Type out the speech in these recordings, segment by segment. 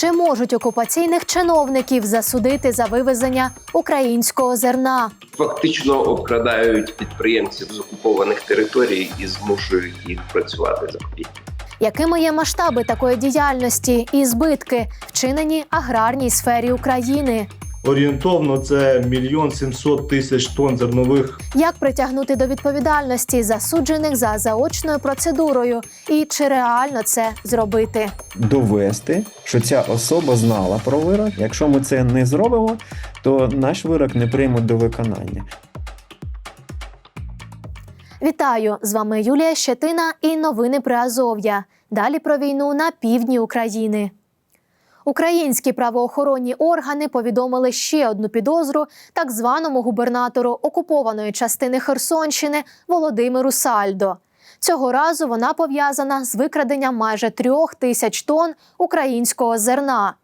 Чи можуть окупаційних чиновників засудити за вивезення українського зерна? фактично обкрадають підприємців з окупованих територій і змушують їх працювати за копійки. Якими є масштаби такої діяльності і збитки, вчинені аграрній сфері України? Орієнтовно це мільйон сімсот тисяч тонн зернових Як притягнути до відповідальності засуджених за заочною процедурою? І чи реально це зробити? довести, що ця особа знала про вирок. Якщо ми це не зробимо, то наш вирок не приймуть до виконання. Вітаю! З вами Юлія Щетина і новини при Азов'я. Далі про війну на півдні України. Українські правоохоронні органи повідомили ще одну підозру так званому губернатору окупованої частини Херсонщини Володимиру Сальдо. Цього разу вона пов'язана з викраденням майже трьох тисяч тонн українського зерна.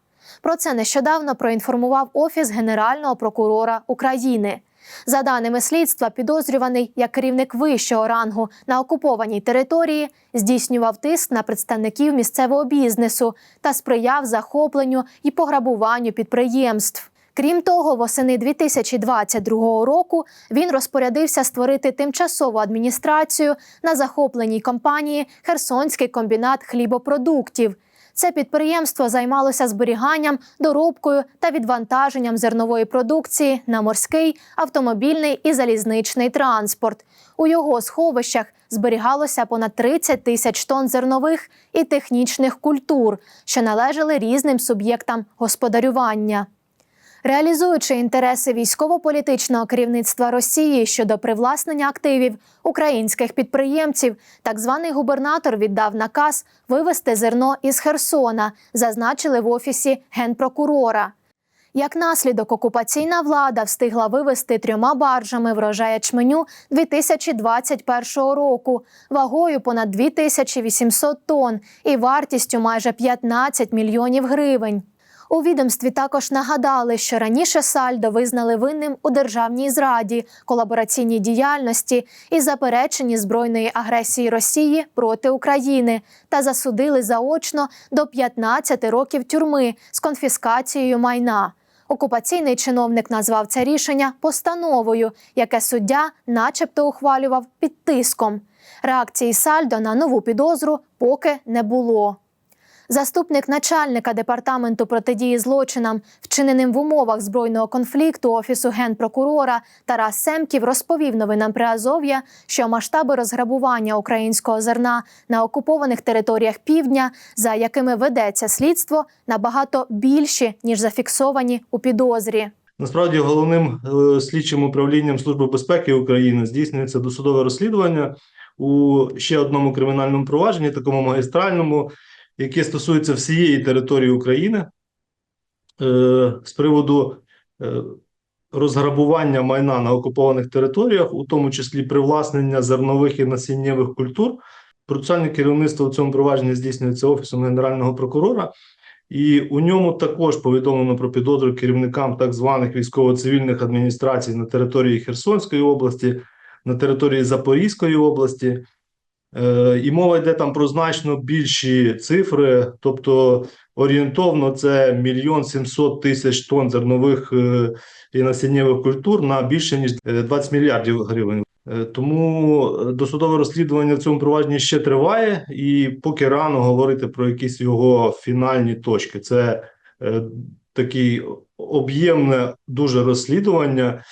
Про це нещодавно проінформував Офіс Генерального прокурора України. За даними слідства, підозрюваний як керівник вищого рангу на окупованій території здійснював тиск на представників місцевого бізнесу та сприяв захопленню і пограбуванню підприємств. Крім того, восени 2022 року він розпорядився створити тимчасову адміністрацію на захопленій компанії Херсонський комбінат хлібопродуктів. Це підприємство займалося зберіганням, доробкою та відвантаженням зернової продукції на морський, автомобільний і залізничний транспорт. У його сховищах зберігалося понад 30 тисяч тонн зернових і технічних культур, що належали різним суб'єктам господарювання. Реалізуючи інтереси військово-політичного керівництва Росії щодо привласнення активів українських підприємців, так званий губернатор віддав наказ вивезти зерно із Херсона, зазначили в офісі генпрокурора. Як наслідок, окупаційна влада встигла вивезти трьома баржами врожай ячменю 2021 року вагою понад 2800 тонн і вартістю майже 15 мільйонів гривень. У відомстві також нагадали, що раніше Сальдо визнали винним у державній зраді, колабораційній діяльності і запереченні збройної агресії Росії проти України та засудили заочно до 15 років тюрми з конфіскацією майна. Окупаційний чиновник назвав це рішення постановою, яке суддя, начебто, ухвалював під тиском. Реакції Сальдо на нову підозру поки не було. Заступник начальника департаменту протидії злочинам, вчиненим в умовах збройного конфлікту офісу генпрокурора Тарас Семків розповів новинам Приазов'я, що масштаби розграбування українського зерна на окупованих територіях півдня, за якими ведеться слідство, набагато більші ніж зафіксовані у підозрі. Насправді головним е, слідчим управлінням Служби безпеки України здійснюється досудове розслідування у ще одному кримінальному провадженні, такому магістральному, яке стосується всієї території України е, з приводу е, розграбування майна на окупованих територіях, у тому числі привласнення зернових і насіннєвих культур. Процесуальне керівництво в цьому провадженні здійснюється Офісом Генерального прокурора. І у ньому також повідомлено про підозру керівникам так званих військово-цивільних адміністрацій на території Херсонської області, на території Запорізької області. Е, І мова йде там про значно більші цифри, тобто орієнтовно це мільйон сімсот тисяч тонн зернових е, і насіннєвих культур на більше ніж е, 20 мільярдів гривень. Е, Тому е, досудове розслідування в цьому провадженні ще триває, і поки рано говорити про якісь його фінальні точки. Це е, такий об'ємне дуже розслідування, е,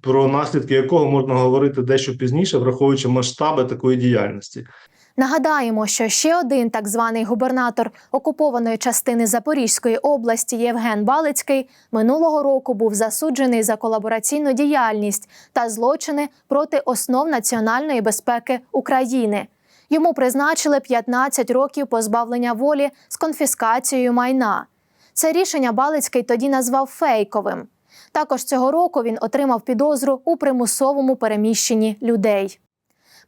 про наслідки якого можна говорити дещо пізніше, враховуючи масштаби такої діяльності. Нагадаємо, що ще один так званий губернатор окупованої частини Запорізької області Євген Балицький минулого року був засуджений за колабораційну діяльність та злочини проти основ національної безпеки України. Йому призначили 15 років позбавлення волі з конфіскацією майна. Це рішення Балицький тоді назвав фейковим. Також цього року він отримав підозру у примусовому переміщенні людей.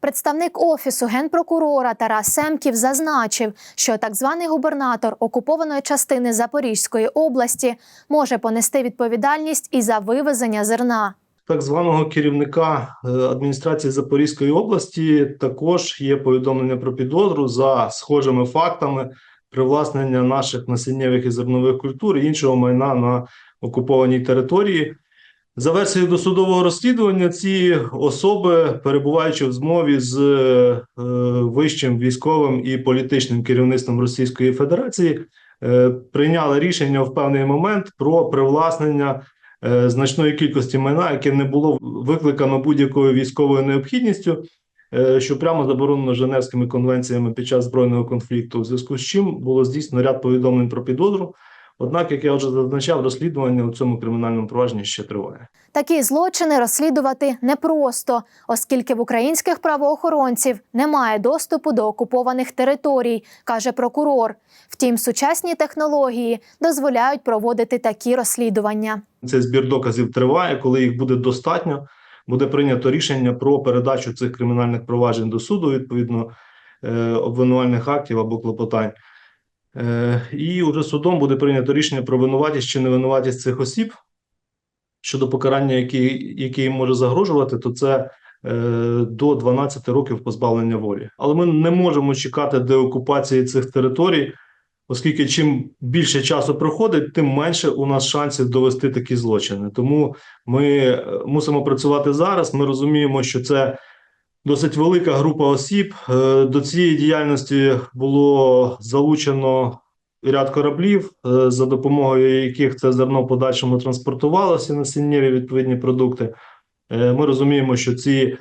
Представник офісу генпрокурора Тарас Семків зазначив, що так званий губернатор окупованої частини Запорізької області може понести відповідальність і за вивезення зерна. Так званого керівника е, адміністрації Запорізької області також є повідомлення про підозру за схожими фактами привласнення наших насіннєвих і зернових культур і іншого майна на окупованій території. За версією досудового розслідування, ці особи, перебуваючи в змові з е, вищим військовим і політичним керівництвом Російської Федерації, е, прийняли рішення в певний момент про привласнення е, значної кількості майна, яке не було викликано будь-якою військовою необхідністю, е, що прямо заборонено Женевськими конвенціями під час збройного конфлікту, у зв'язку з чим було здійснено ряд повідомлень про підозру. Однак, як я вже зазначав, розслідування у цьому кримінальному провадженні ще триває. Такі злочини розслідувати непросто, оскільки в українських правоохоронців немає доступу до окупованих територій, каже прокурор. Втім, сучасні технології дозволяють проводити такі розслідування. Цей збір доказів триває. Коли їх буде достатньо, буде прийнято рішення про передачу цих кримінальних проваджень до суду відповідно е, обвинувальних актів або клопотань. Е, і уже судом буде прийнято рішення про винуватість чи невинуватість цих осіб щодо покарання, які, яке їм може загрожувати, то це е, до 12 років позбавлення волі. Але ми не можемо чекати деокупації цих територій, оскільки чим більше часу проходить, тим менше у нас шансів довести такі злочини. Тому ми е, мусимо працювати зараз. Ми розуміємо, що це досить велика група осіб. Е, До цієї діяльності було залучено ряд кораблів, е, за допомогою яких це зерно подальшому транспортувалося насіннєві відповідні продукти. Е, Ми розуміємо, що ці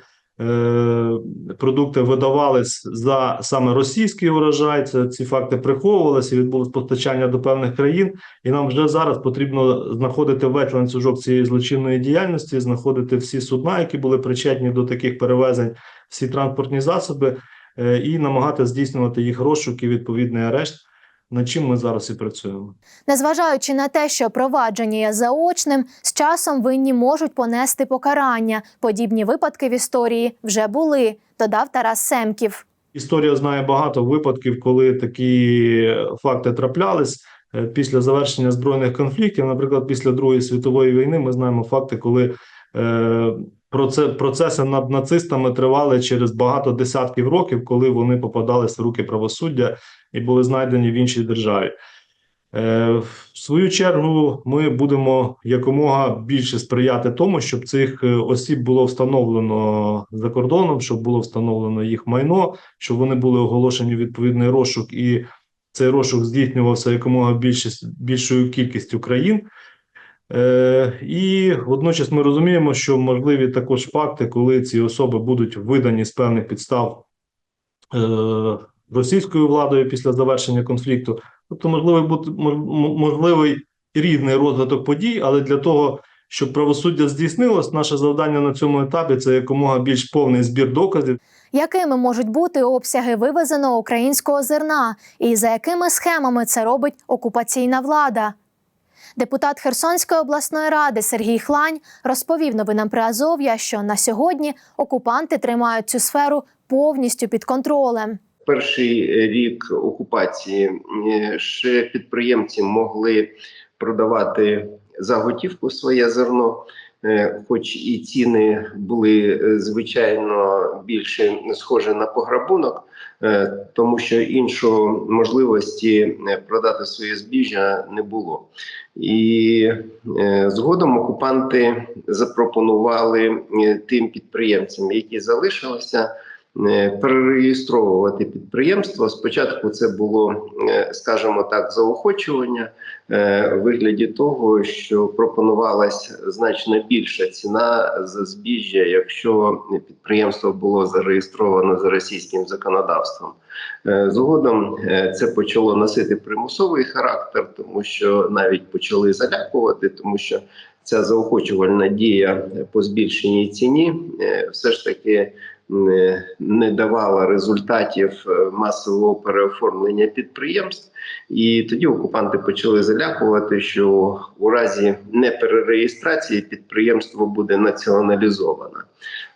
продукти видавались за саме російський урожай. Це ці факти приховувалися, відбулось постачання до певних країн, і нам вже зараз потрібно знаходити весь ланцюжок цієї злочинної діяльності, знаходити всі судна, які були причетні до таких перевезень, всі транспортні засоби, е, і намагати здійснювати їх розшук і відповідний арешт. Над чим ми зараз і працюємо. Незважаючи на те, що провадження є заочним, з часом винні можуть понести покарання. Подібні випадки в історії вже були, додав Тарас Семків. Історія знає багато випадків, коли такі факти траплялись е, після завершення збройних конфліктів. Наприклад, після Другої світової війни ми знаємо факти, коли е, процеси над нацистами тривали через багато десятків років, коли вони попадались в руки правосуддя і були знайдені в іншій державі. Е, В свою чергу ми будемо якомога більше сприяти тому, щоб цих е, осіб було встановлено за кордоном, щоб було встановлено їх майно, щоб вони були оголошені відповідний розшук, і цей розшук здійснювався якомога більше, більшою кількістю країн. Е, і водночас ми розуміємо, що можливі також факти, коли ці особи будуть видані з певних підстав е, російською владою після завершення конфлікту. Тобто, можливий бути можливий різний розвиток подій, але для того, щоб правосуддя здійснилось, наше завдання на цьому етапі це якомога більш повний збір доказів. Якими можуть бути обсяги вивезеного українського зерна, і за якими схемами це робить окупаційна влада? Депутат Херсонської обласної ради Сергій Хлань розповів новинам Приазов'я, що на сьогодні окупанти тримають цю сферу повністю під контролем. перший рік окупації е, ще підприємці могли продавати за готівку своє зерно, хоч і ціни були е, звичайно більше схожі на пограбунок, е, тому що іншого можливості е, продати своє збіжжя не було. І е, згодом окупанти запропонували е, тим підприємцям, які залишилися, е, перереєстровувати підприємство. Спочатку це було, е, скажімо так, заохочування е, у вигляді того, що пропонувалась значно більша ціна за збіжжя, якщо підприємство було зареєстровано за російським законодавством. Е, Згодом е, це почало носити примусовий характер, тому що навіть почали залякувати, тому що ця заохочувальна дія по збільшеній ціні е, все ж таки не, давала результатів е, масового переоформлення підприємств, і тоді окупанти почали залякувати, що у разі неперереєстрації підприємство буде націоналізоване.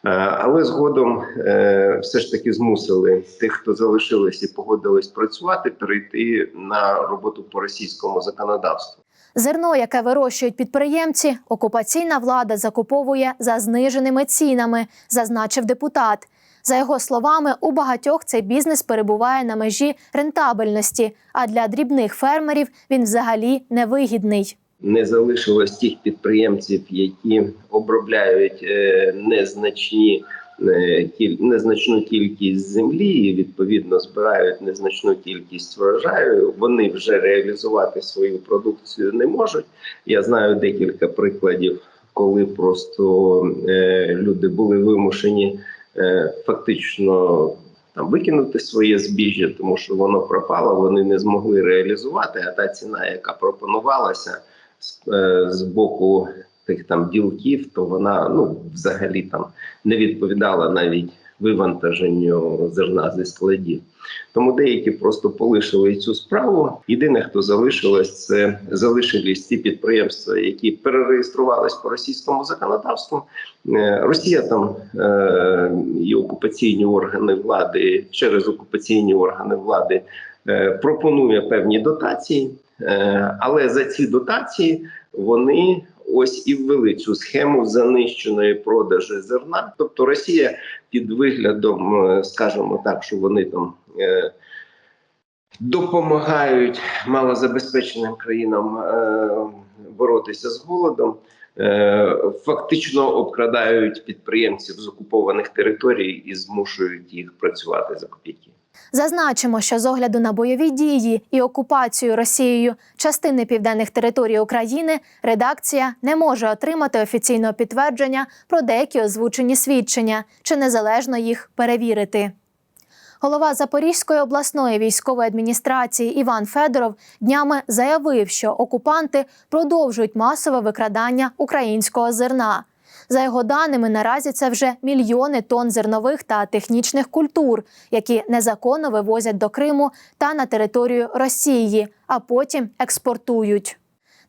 Е, Але згодом е, все ж таки змусили тих, хто залишились і погодились працювати, перейти на роботу по російському законодавству. Зерно, яке вирощують підприємці, окупаційна влада закуповує за зниженими цінами, зазначив депутат. За його словами, у багатьох цей бізнес перебуває на межі рентабельності, а для дрібних фермерів він взагалі невигідний. не залишилось тих підприємців, які обробляють е, незначні незначну кількість землі і відповідно збирають незначну кількість врожаю. Вони вже реалізувати свою продукцію не можуть. Я знаю декілька прикладів, коли просто е, люди були вимушені е, фактично. Там викинути своє збіжжя, тому що воно пропало, вони не змогли реалізувати. А та ціна, яка пропонувалася, з, е, з боку тих там ділків, то вона ну взагалі там не відповідала навіть вивантаженню зерна зі складів. Тому деякі просто полишили цю справу. Єдине, хто залишилось, це залишились ті підприємства, які перереєструвались по російському законодавству. Е, Росія там е, і окупаційні органи влади через окупаційні органи влади е, пропонує певні дотації. Але за ці дотації вони ось і ввели цю схему занищеної продажі зерна. Тобто Росія під виглядом, е, скажімо так, що вони там е, допомагають малозабезпеченим країнам е, боротися з голодом. е, Фактично обкрадають підприємців з окупованих територій і змушують їх працювати за копійки. Зазначимо, що з огляду на бойові дії і окупацію Росією частини південних територій України редакція не може отримати офіційного підтвердження про деякі озвучені свідчення чи незалежно їх перевірити. Голова Запорізької обласної військової адміністрації Іван Федоров днями заявив, що окупанти продовжують масове викрадання українського зерна. За його даними, наразі це вже мільйони тонн зернових та технічних культур, які незаконно вивозять до Криму та на територію Росії, а потім експортують.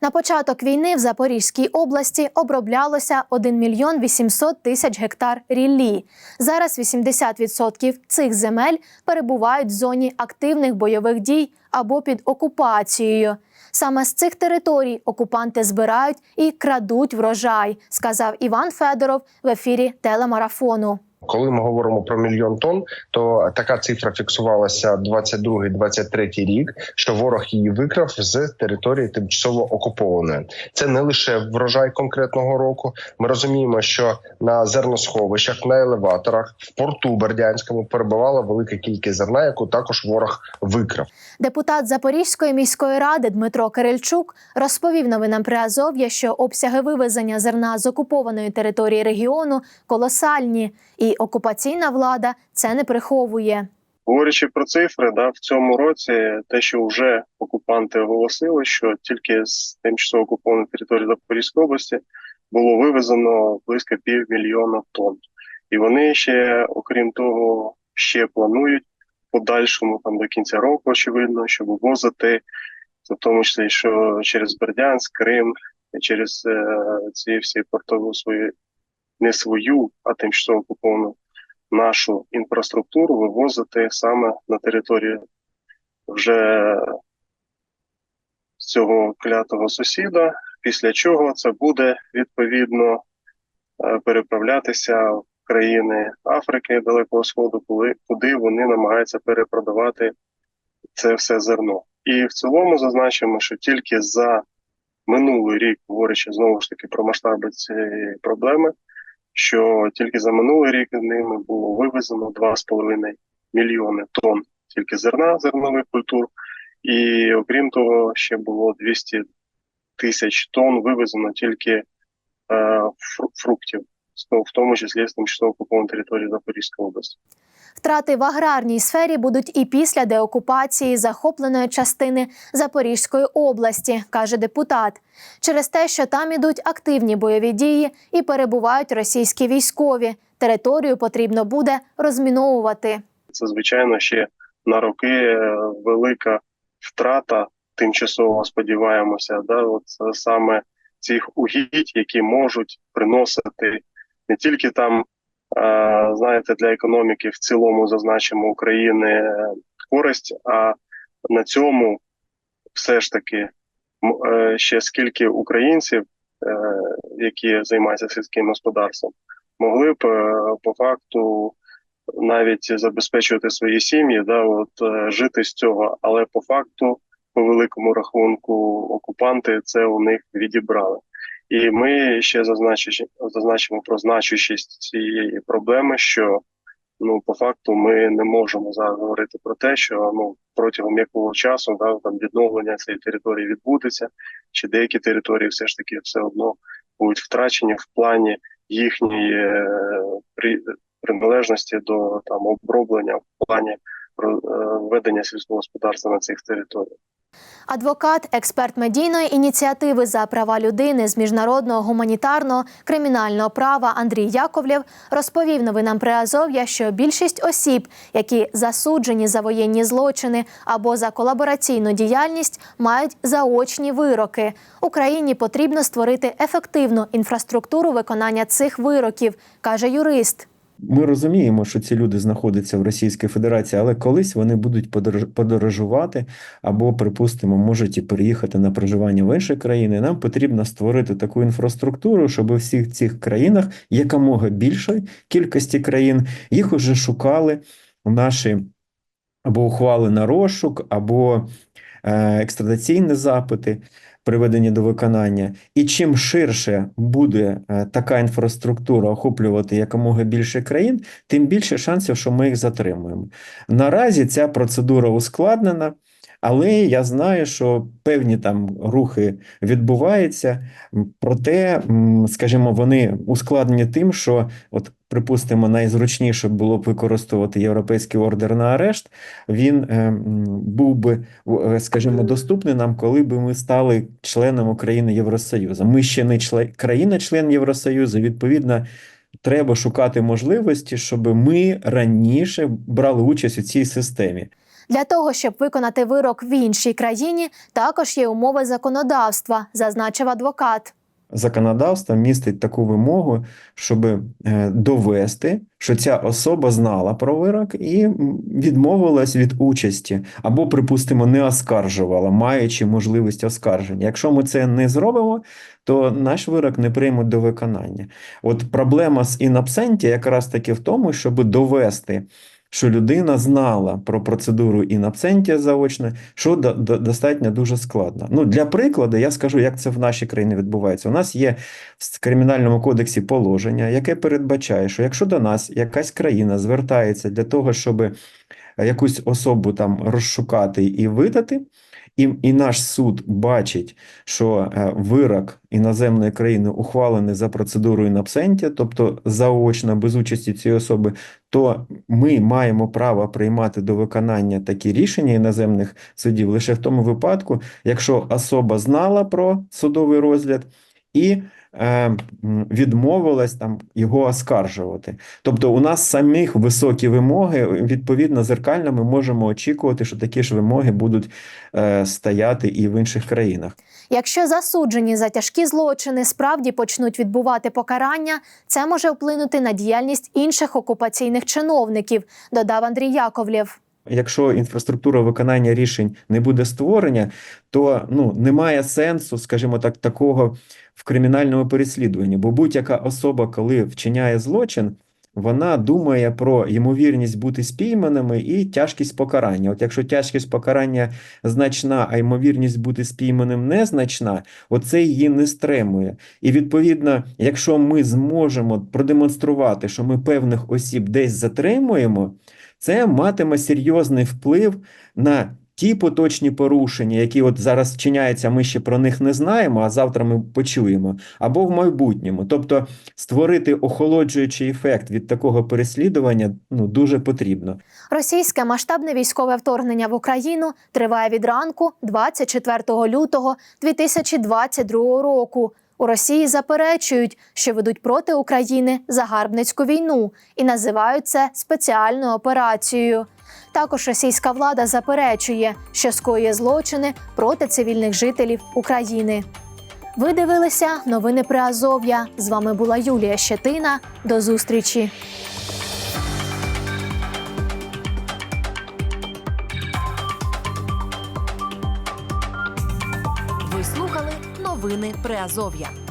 На початок війни в Запорізькій області оброблялося 1 мільйон 800 тисяч гектар ріллі. Зараз 80% цих земель перебувають в зоні активних бойових дій або під окупацією. Саме з цих територій окупанти збирають і крадуть врожай, сказав Іван Федоров в ефірі телемарафону. Коли ми говоримо про мільйон тонн, то така цифра фіксувалася 22-23 рік, що ворог її викрав з території тимчасово окупованої. Це не лише врожай конкретного року. Ми розуміємо, що на зерносховищах, на елеваторах, в порту Бердянському перебувала велика кількість зерна, яку також ворог викрав. Депутат Запорізької міської ради Дмитро Кирильчук розповів новинам Приазов'я, що обсяги вивезення зерна з окупованої території регіону колосальні, і окупаційна влада це не приховує. Говорячи про цифри, да, в цьому році те, що вже окупанти оголосили, що тільки з тимчасово окупованої території Запорізької області було вивезено близько півмільйона тонн. І вони ще, окрім того, ще планують подальшому там до кінця року, очевидно, щоб вивозити, в тому числі, що через Бердянськ, Крим, через е, ці всі портову свою не свою, а тимчасово окуповану нашу інфраструктуру вивозити саме на територію вже цього клятого сусіда, після чого це буде відповідно е, переправлятися в країни Африки Далекого Сходу, коли куди вони намагаються перепродавати це все зерно. І в цілому зазначимо, що тільки за минулий рік, говорячи знову ж таки про масштаби цієї проблеми, що тільки за минулий рік ними було вивезено 2,5 мільйони тонн тільки зерна зернових культур, і окрім того, ще було 200 тисяч тонн вивезено тільки е, фруктів, в тому числі з тимчасово окупованої території Запорізької області. Втрати в аграрній сфері будуть і після деокупації захопленої частини Запорізької області, каже депутат, через те, що там ідуть активні бойові дії і перебувають російські військові. Територію потрібно буде розміновувати. Це звичайно ще на роки е, велика втрата. Тимчасово сподіваємося, да, от саме цих угідь, які можуть приносити не тільки там, знаєте, для економіки в цілому зазначимо України е, користь, а на цьому все ж таки е, ще скільки українців, е, які займаються сільським господарством, могли б по факту навіть забезпечувати свої сім'ї, да, от жити з цього. Але по факту, по великому рахунку, окупанти це у них відібрали. І ми ще зазначимо, про значущість цієї проблеми, що ну по факту ми не можемо зараз говорити про те, що ну протягом якого часу да, там відновлення цієї території відбудеться, чи деякі території все ж таки все одно будуть втрачені в плані їхньої е, при, приналежності до там оброблення в плані е, ведення сільського господарства на цих територіях. Адвокат, експерт медійної ініціативи за права людини з міжнародного гуманітарного кримінального права Андрій Яковлєв розповів новинам Приазов'я, що більшість осіб, які засуджені за воєнні злочини або за колабораційну діяльність, мають заочні вироки. Україні потрібно створити ефективну інфраструктуру виконання цих вироків, каже юрист. Ми розуміємо, що ці люди знаходяться в Російській Федерації, але колись вони будуть подорожувати або, припустимо, можуть і переїхати на проживання в інші країни. Нам потрібно створити таку інфраструктуру, щоб у всіх цих країнах якомога більшої кількості країн їх уже шукали наші або ухвали на розшук, або е, екстрадиційні запити. Приведені до виконання, і чим ширше буде е, така інфраструктура охоплювати якомога більше країн, тим більше шансів, що ми їх затримуємо. Наразі ця процедура ускладнена, але я знаю, що певні там рухи відбуваються. Проте, скажімо, вони ускладнені тим, що, от, припустимо, найзручніше було б використовувати європейський ордер на арешт. Він е, був би, е, скажімо, доступний нам, коли би ми стали членом України Євросоюзу. Ми ще не член, країна-член Євросоюзу, відповідно. Треба шукати можливості, щоб ми раніше брали участь у цій системі. Для того, щоб виконати вирок в іншій країні, також є умови законодавства, зазначив адвокат. Законодавство містить таку вимогу, щоб е, довести, що ця особа знала про вирок і відмовилась від участі, або, припустимо, не оскаржувала, маючи можливість оскарження. Якщо ми це не зробимо, то наш вирок не приймуть до виконання. От проблема з інабсенті якраз таки в тому, щоб довести. Що людина знала про процедуру інабсентія заочно, що до, до, достатньо дуже складно. Ну, для прикладу, я скажу, як це в нашій країні відбувається. У нас є в Кримінальному кодексі положення, яке передбачає, що якщо до нас якась країна звертається для того, щоб якусь особу там розшукати і видати, і, і наш суд бачить, що е, вирок іноземної країни ухвалений за процедурою інабсентія, тобто заочно, без участі цієї особи, то ми маємо право приймати до виконання такі рішення іноземних судів лише в тому випадку, якщо особа знала про судовий розгляд і відмовилась там його оскаржувати. Тобто, у нас самих високі вимоги, відповідно, зеркально ми можемо очікувати, що такі ж вимоги будуть е, стояти і в інших країнах. Якщо засуджені за тяжкі злочини справді почнуть відбувати покарання, це може вплинути на діяльність інших окупаційних чиновників, додав Андрій Яковлєв. Якщо інфраструктура виконання рішень не буде створення, то ну немає сенсу, скажімо так, такого в кримінальному переслідуванні. Бо будь-яка особа, коли вчиняє злочин, вона думає про ймовірність бути спійманими і тяжкість покарання. От якщо тяжкість покарання значна, а ймовірність бути спійманим незначна, оце її не стримує. І відповідно, якщо ми зможемо продемонструвати, що ми певних осіб десь затримуємо, це матиме серйозний вплив на ті поточні порушення, які от зараз вчиняються, ми ще про них не знаємо, а завтра ми почуємо, або в майбутньому. Тобто створити охолоджуючий ефект від такого переслідування ну, дуже потрібно. Російське масштабне військове вторгнення в Україну триває від ранку 24 лютого 2022 року. У Росії заперечують, що ведуть проти України загарбницьку війну і називають це спеціальною операцією. Також російська влада заперечує, що скоює злочини проти цивільних жителів України. Ви дивилися новини при Азов'я. З вами була Юлія Щетина. До зустрічі. Ви слухали новини Приазов'я.